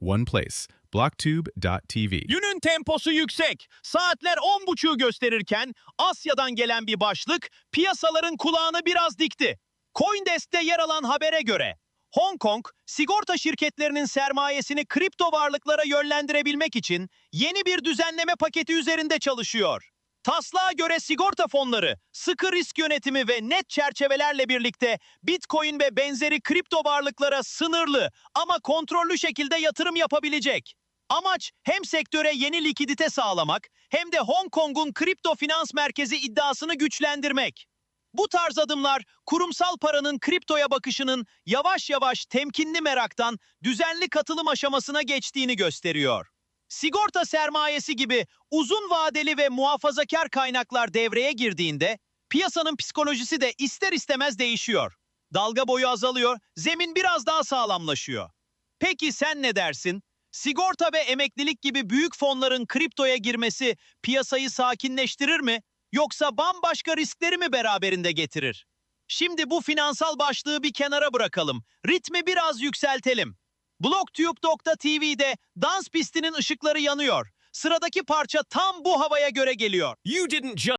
one place. Blocktube.tv. Günün temposu yüksek. Saatler 10.30'u gösterirken Asya'dan gelen bir başlık piyasaların kulağını biraz dikti. Coindesk'te yer alan habere göre Hong Kong, sigorta şirketlerinin sermayesini kripto varlıklara yönlendirebilmek için yeni bir düzenleme paketi üzerinde çalışıyor. Taslağa göre sigorta fonları, sıkı risk yönetimi ve net çerçevelerle birlikte Bitcoin ve benzeri kripto varlıklara sınırlı ama kontrollü şekilde yatırım yapabilecek. Amaç hem sektöre yeni likidite sağlamak hem de Hong Kong'un kripto finans merkezi iddiasını güçlendirmek. Bu tarz adımlar kurumsal paranın kriptoya bakışının yavaş yavaş temkinli meraktan düzenli katılım aşamasına geçtiğini gösteriyor. Sigorta sermayesi gibi uzun vadeli ve muhafazakar kaynaklar devreye girdiğinde piyasanın psikolojisi de ister istemez değişiyor. Dalga boyu azalıyor, zemin biraz daha sağlamlaşıyor. Peki sen ne dersin? Sigorta ve emeklilik gibi büyük fonların kriptoya girmesi piyasayı sakinleştirir mi? Yoksa bambaşka riskleri mi beraberinde getirir? Şimdi bu finansal başlığı bir kenara bırakalım. Ritmi biraz yükseltelim. Blocktube.tv'de dans pistinin ışıkları yanıyor. Sıradaki parça tam bu havaya göre geliyor. You didn't just